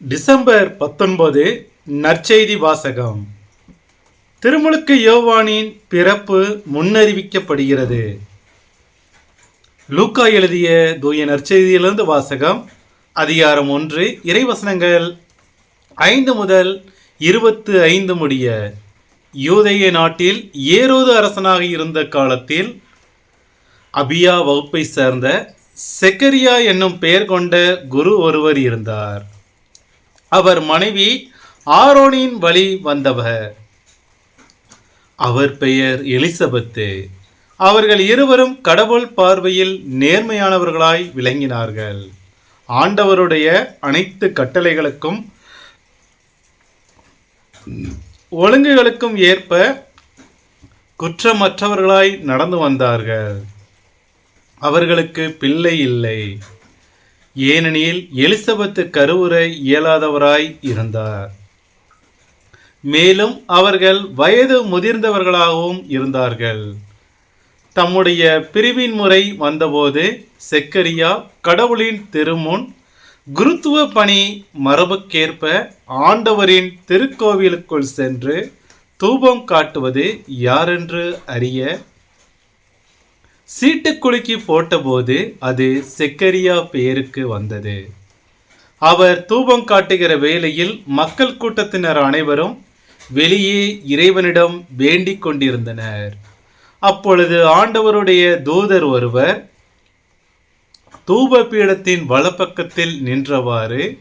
December பத்தொன்பது நற்செய்தி வாசகம். திருமுழுக்கு யோவானின் பிறப்பு முன்னறிவிக்கப்படுகிறது. லூக்கா எழுதிய தூய நற்செய்தியிலிருந்து வாசகம் அதிகாரம் ஒன்று இறைவசனங்கள் ஐந்து முதல் இருபத்து ஐந்து முடிய. யூதைய நாட்டில் ஏரோது அரசனாக இருந்த காலத்தில் அபியா வகுப்பை சேர்ந்த செக்கரியா என்னும் பெயர் கொண்ட குரு ஒருவர் இருந்தார். அவர் மனைவி ஆரோனின் வழி வந்தவர். அவர் பெயர் எலிசபெத்து. அவர்கள் இருவரும் கடவுள் பார்வையில் நேர்மையானவர்களாய் விளங்கினார்கள். ஆண்டவருடைய அனைத்து கட்டளைகளுக்கும் ஒழுங்குகளுக்கும் ஏற்ப குற்றமற்றவர்களாய் நடந்து வந்தார்கள். அவர்களுக்கு பிள்ளை இல்லை. ஏனெனில் எலிசபெத்து கருவுரை இயலாதவராய் இருந்தார். மேலும் அவர்கள் வயது முதிர்ந்தவர்களாகவும் இருந்தார்கள். தம்முடைய பிரிவின் முறை வந்தபோது செக்கரியா கடவுளின் திருமுன் குருத்துவ பணி மரபுக்கேற்ப ஆண்டவரின் திருக்கோவிலுக்குள் சென்று தூபம் காட்டுவது யாரென்று அறிய சீட்டுக்குலுக்கி போட்டபோது அது செக்கரியா பெயருக்கு வந்தது. அவர் தூபம் காட்டுகிற வேளையில் மக்கள் கூட்டத்தினர் அனைவரும் வெளியே இறைவனிடம் வேண்டிக் கொண்டிருந்தனர். அப்பொழுது ஆண்டவருடைய தூதர் ஒருவர் தூப பீடத்தின் வலப்பக்கத்தில் நின்றவாறு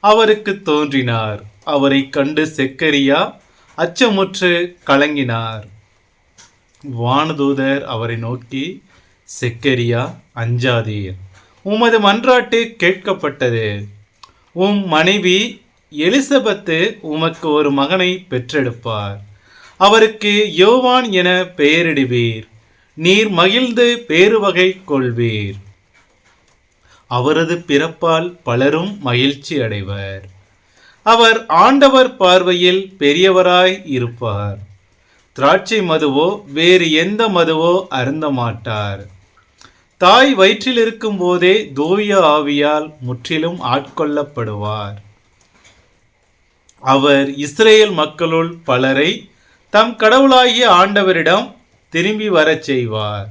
அவருக்கு தோன்றினார். அவரை கண்டு செக்கரியா அச்சமுற்று கலங்கினார். வானதூதர் அவரை நோக்கி செக்கரியா அஞ்சாதீர் உமது மன்றாட்டு கேட்கப்பட்டது. உம் மனைவி எலிசபெத்து உமக்கு ஒரு மகனை பெற்றெடுப்பார். அவருக்கு யோவான் என பெயரிடுவீர். நீர் மகிழ்ந்து பேருவகை கொள்வீர். அவரது பிறப்பால் பலரும் மகிழ்ச்சி அடைவர். அவர் ஆண்டவர் பார்வையில் பெரியவராய் இருப்பார். திராட்சை மதுவோ வேறு எந்த மதுவோ அருந்த மாட்டார். தாய் வயிற்றில் இருக்கும் போதே தூய ஆவியால் முற்றிலும் ஆட்கொள்ளப்படுவார். அவர் இஸ்ரேல் மக்களுள் பலரை தம் கடவுளாகிய ஆண்டவரிடம் திரும்பி வரச் செய்வார்.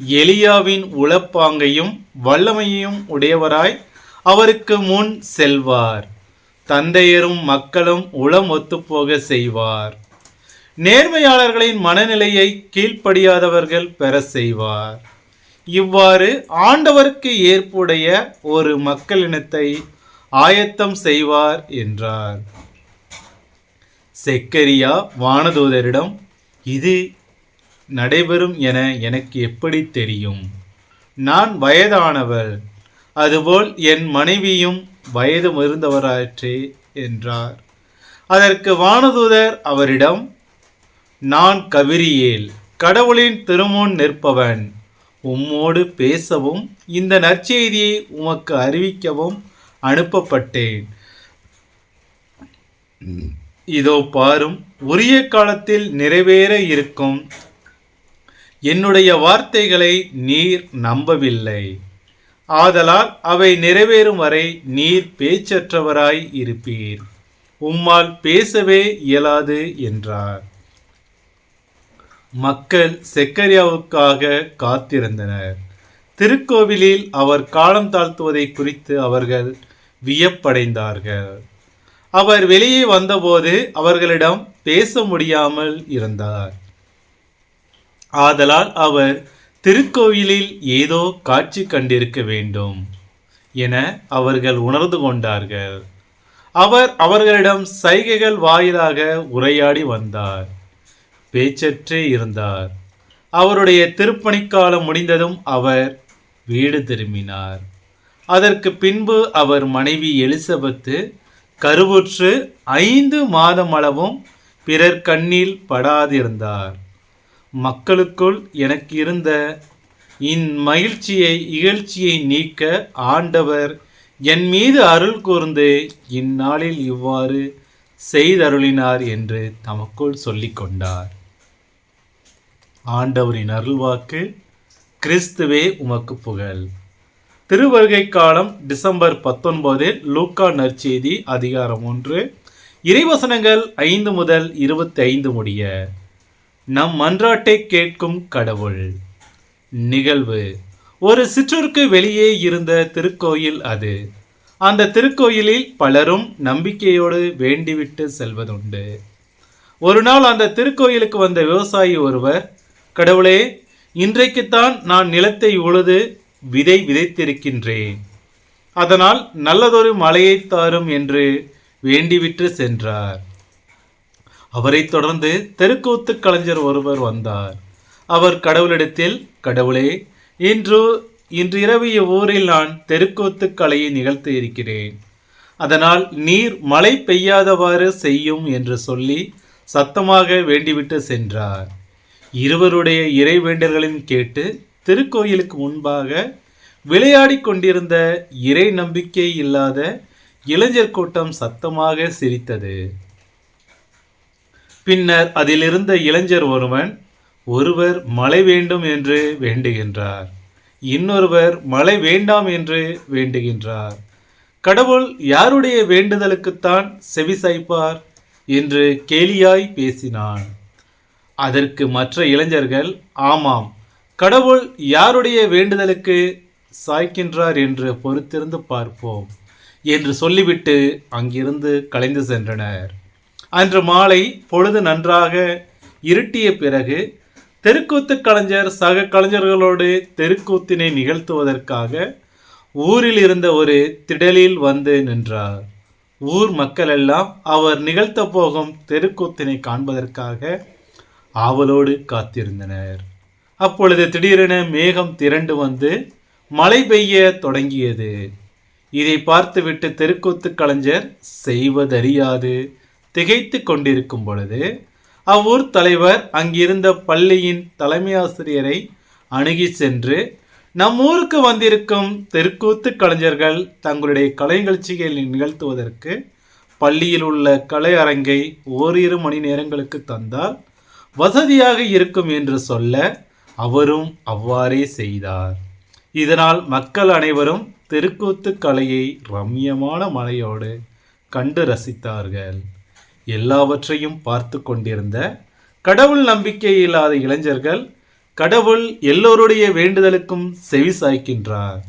எலியாவின் உளப்பாங்கையும் வல்லமையையும் உடையவராய் அவருக்கு முன் செல்வார். தந்தையரும் மக்களும் உளம் ஒத்துப்போக செய்வார். நேர்மையாளர்களின் மனநிலையை கீழ்ப்படியாதவர்கள் பெற செய்வார். இவ்வாறு ஆண்டவருக்கு ஏற்புடைய ஒரு மக்களினத்தை ஆயத்தம் செய்வார் என்றார். செக்கரியா வானதூதரிடம் இது நடைபெறும் என எனக்கு எப்படி தெரியும்? நான் வயதானவள் அதுபோல் என் மனைவியும் வயது முதிர்ந்தவராற்றே என்றார். அதற்கு வானதூதர் அவரிடம் நான் கவிரியேல் கடவுளின் திருமுன் நிற்பவன் உம்மோடு பேசவும் இந்த நற்செய்தியை உமக்கு அறிவிக்கவும் அனுப்பப்பட்டேன். இதோ பாரும் உரிய காலத்தில் நிறைவேற இருக்கும். என்னுடைய வார்த்தைகளை நீர் நம்பவில்லை. ஆதலால் அவை நிறைவேறும் வரை நீர் பேச்சற்றவராய் இருப்பீர். உம்மால் பேசவே இயலாது என்றார். மக்கள் செக்கரியாவுக்காக காத்திருந்தனர். திருக்கோவிலில் அவர் காலம் தாழ்த்துவதை குறித்து அவர்கள் வியப்படைந்தார்கள். அவர் வெளியே வந்தபோது அவர்களிடம் பேச முடியாமல் இருந்தார். ஆதலால் அவர் திருக்கோயிலில் ஏதோ காட்சி கண்டிருக்க வேண்டும் என அவர்கள் உணர்ந்து கொண்டார்கள். அவர் அவர்களிடம் சைகைகள் வாயிலாக உரையாடி வந்தார். பேச்சற்றே இருந்தார். அவருடைய திருப்பணிக்காலம் முடிந்ததும் அவர் வீடு திரும்பினார். அதற்கு பின்பு அவர் மனைவி எலிசபெத்து கருவுற்று ஐந்து மாதம் அளவும் பிறர் கண்ணில் படாதிருந்தார். மக்களுக்குள் எனக்கு இருந்த இம்மகிழ்ச்சியை இகழ்ச்சியை நீக்க ஆண்டவர் என் மீது அருள் கூர்ந்து இந்நாளில் இவ்வாறு செய்தருளினார் என்று தமக்குள் சொல்லிக்கொண்டார். ஆண்டவரின் அருள்வாக்கு கிறிஸ்துவே உமக்கு புகழ். திருவருகை காலம் டிசம்பர் பத்தொன்பதில் லூக்கா நற்செய்தி அதிகாரம் ஒன்று. இறைவசனங்கள் ஐந்து முதல் இருபத்தி ஐந்து முடிய. நம் மன்றாட்டை கேட்கும் கடவுள். நிகழ்வு. ஒரு சிற்றூருக்கு வெளியே இருந்த திருக்கோயில் அது. அந்த திருக்கோயிலில் பலரும் நம்பிக்கையோடு வேண்டிவிட்டு செல்வதுண்டு. ஒரு நாள் அந்த திருக்கோயிலுக்கு வந்த விவசாயி ஒருவர் கடவுளே இன்றைக்குத்தான் நான் நிலத்தை உழுது விதை விதைத்திருக்கின்றேன். அதனால் நல்லதொரு மழையை தாரும் என்று வேண்டிவிட்டு சென்றார். அவரைத் தொடர்ந்து தெருக்கூத்து கலைஞர் ஒருவர் வந்தார். அவர் கடவுளிடத்தில் கடவுளே இன்று இன்று இரவு இவ்வூரில் நான் தெருக்கூத்து கலையை நிகழ்த்த இருக்கிறேன். அதனால் நீர் மழை பெய்யாதவாறு செய்யும் என்று சொல்லி சத்தமாக வேண்டிவிட்டு சென்றார். இருவருடைய இறைவேண்டர்களின் கேட்டு திருக்கோயிலுக்கு முன்பாக விளையாடிக் கொண்டிருந்த இறை நம்பிக்கை இல்லாத இளைஞர் கூட்டம் சத்தமாக சிரித்தது. பின்னர் அதிலிருந்த இளைஞர் ஒருவன் ஒருவர் மழை வேண்டும் என்று வேண்டுகின்றார். இன்னொருவர் மழை வேண்டாம் என்று வேண்டுகின்றார். கடவுள் யாருடைய வேண்டுதலுக்குத்தான் செவிசாய்ப்பார்? என்று கேலியாய் பேசினான். அதற்கு மற்ற இளைஞர்கள் ஆமாம் கடவுள் யாருடைய வேண்டுதலுக்கு சாய்க்கின்றார் என்று பொறுத்திருந்து பார்ப்போம் என்று சொல்லிவிட்டு அங்கிருந்து கலைந்து சென்றனர். அன்று மாலை பொழுது நன்றாக இருட்டிய பிறகு தெருக்கூத்து கலைஞர் சக கலைஞர்களோடு தெருக்கூத்தினை நிகழ்த்துவதற்காக ஊரில் இருந்த ஒரு திடலில் வந்து நின்றார். ஊர் மக்கள் எல்லாம் அவர் நிகழ்த்த போகும் தெருக்கூத்தினை காண்பதற்காக ஆவலோடு காத்திருந்தனர். அப்பொழுது திடீரென மேகம் திரண்டு வந்து மழை பெய்ய தொடங்கியது. இதை பார்த்துவிட்டு தெருக்கூத்து கலைஞர் செய்வதறியாது. திகைத்து கொண்டிருக்கும் பொழுது அவ்வூர் தலைவர் அங்கிருந்த பள்ளியின் தலைமை ஆசிரியரை அணுகி சென்று நம் ஊருக்கு வந்திருக்கும் தெருக்கூத்து கலைஞர்கள் தங்களுடைய கலை நிகழ்ச்சிகளை நிகழ்த்துவதற்கு பள்ளியில் உள்ள கலை அரங்கை ஓரிரு மணி நேரங்களுக்கு தந்தால் வசதியாக இருக்கும் என்று சொல்ல அவரும் அவ்வாறே செய்தார். இதனால் மக்கள் அனைவரும் தெருக்கூத்து கலையை ரம்யமான மலையோடு கண்டு ரசித்தார்கள். எல்லாவற்றையும் பார்த்து கொண்டிருந்த கடவுள் நம்பிக்கை இல்லாத இளைஞர்கள் கடவுள் எல்லோருடைய வேண்டுதலுக்கும் செவி சாய்க்கின்றார்.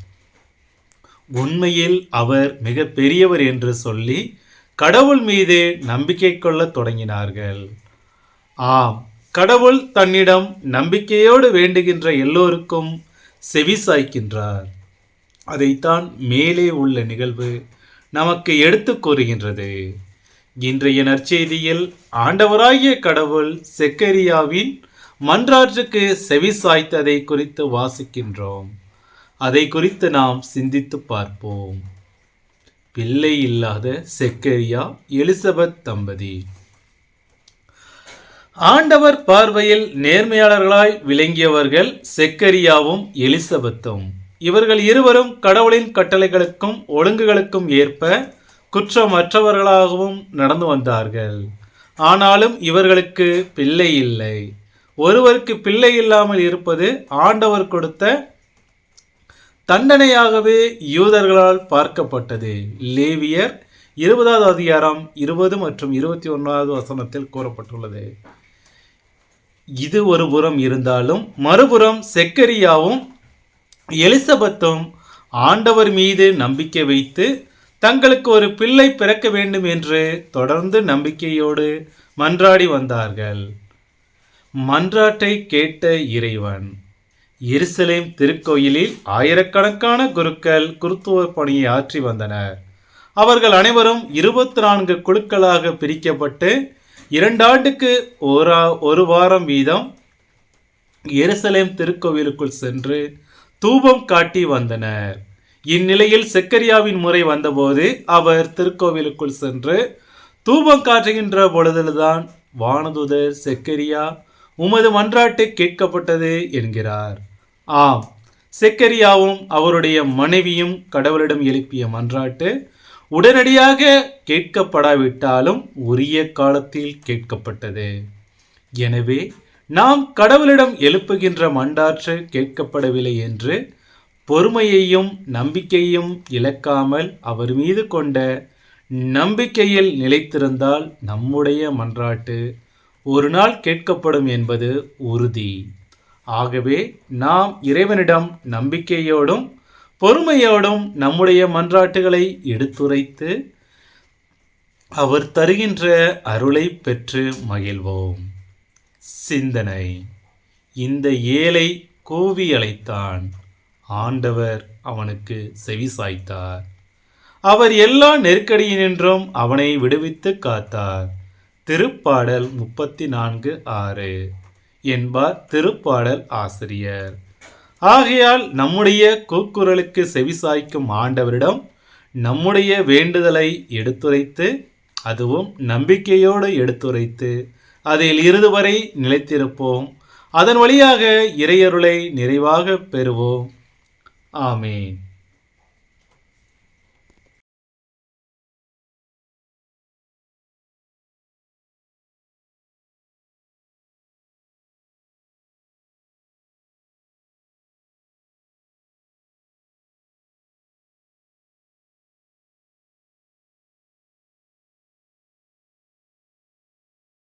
உண்மையில் அவர் மிக பெரியவர் என்று சொல்லி கடவுள் மீது நம்பிக்கை கொள்ளத் தொடங்கினார்கள். ஆம் கடவுள் தன்னிடம் நம்பிக்கையோடு வேண்டுகின்ற எல்லோருக்கும் செவி சாய்க்கின்றார். அதைத்தான் மேலே உள்ள நிகழ்வு நமக்கு எடுத்து கூறுகின்றது. இன்றைய நற்செய்தியில் ஆண்டவராகிய கடவுள் செக்கரியாவின் மன்றாற்றுக்கு செவி சாய்த்ததை குறித்து வாசிக்கின்றோம். அதை குறித்து நாம் சிந்தித்து பார்ப்போம். பிள்ளை இல்லாத செக்கரியா எலிசபெத் தம்பதி. ஆண்டவர் பார்வையில் நேர்மையாளர்களாய் விளங்கியவர்கள் செக்கரியாவும் எலிசபெத்தும். இவர்கள் இருவரும் கடவுளின் கட்டளைகளுக்கும் ஒழுங்குகளுக்கும் ஏற்ப குற்றமற்றவர்களாகவும் நடந்து வந்தார்கள். ஆனாலும் இவர்களுக்கு பிள்ளை இல்லை. ஒருவருக்கு பிள்ளை இல்லாமல் இருப்பது ஆண்டவர் கொடுத்த தண்டனையாகவே யூதர்களால் பார்க்கப்பட்டது. லேவியர் இருபதாவது அதிகாரம் இருபது மற்றும் இருபத்தி ஒன்றாவது வசனத்தில் கூறப்பட்டுள்ளது. இது ஒரு புறம் இருந்தாலும் மறுபுறம் செக்கரியாவும் எலிசபெத்தும் ஆண்டவர் மீது நம்பிக்கை வைத்து தங்களுக்கு ஒரு பிள்ளை பிறக்க வேண்டும் என்று தொடர்ந்து நம்பிக்கையோடு மன்றாடி வந்தார்கள். மன்றாட்டை கேட்ட இறைவன் எருசலேம் திருக்கோயிலில் ஆயிரக்கணக்கான குருக்கள் குருத்துவ பணியை ஆற்றி வந்தனர். அவர்கள் அனைவரும் இருபத்தி நான்கு குழுக்களாக பிரிக்கப்பட்டு இரண்டாண்டுக்கு ஒரு ஒரு வாரம் வீதம் எருசலேம் திருக்கோவிலுக்குள் சென்று தூபம் காட்டி வந்தனர். இந்நிலையில் செக்கரியாவின் முறை வந்தபோது அவர் திருக்கோவிலுக்குள் சென்று தூபம் காட்டுகின்ற பொழுதுதான் வானதுதர் செக்கரியா உமது மன்றாட்டு கேட்கப்பட்டது என்கிறார். ஆம் செக்கரியாவும் அவருடைய மனைவியும் கடவுளிடம் எழுப்பிய மன்றாட்டு உடனடியாக கேட்கப்படாவிட்டாலும் உரிய காலத்தில் கேட்கப்பட்டது. எனவே நாம் கடவுளிடம் எழுப்புகின்ற மண்டாற்று கேட்கப்படவில்லை என்று பொறுமையையும் நம்பிக்கையும் இழக்காமல் அவர் மீது கொண்ட நம்பிக்கையில் நிலைத்திருந்தால் நம்முடைய மன்றாட்டு ஒரு நாள் கேட்கப்படும் என்பது உறுதி. ஆகவே நாம் இறைவனிடம் நம்பிக்கையோடும் பொறுமையோடும் நம்முடைய மன்றாட்டுகளை எடுத்துரைத்து அவர் தருகின்ற அருளை பெற்று மகிழ்வோம். சிந்தனை. இந்த ஏழை கூவி அழைத்தான். ஆண்டவர் அவனுக்கு செவிசாய்த்தார் அவர் எல்லா நெருக்கடியினின்றும் அவனை விடுவித்து காத்தார். திருப்பாடல் முப்பத்தி நான்கு ஆறு. என்பார் திருப்பாடல் ஆசிரியர். ஆகையால் நம்முடைய கூக்குரலுக்கு செவிசாய்க்கும் ஆண்டவரிடம் நம்முடைய வேண்டுதலை எடுத்துரைத்து அதுவும் நம்பிக்கையோடு எடுத்துரைத்து அதில் இருதுவரை வரை நிலைத்திருப்போம். அதன் வழியாக இறையருளை நிறைவாக பெறுவோம். ஆமீன்.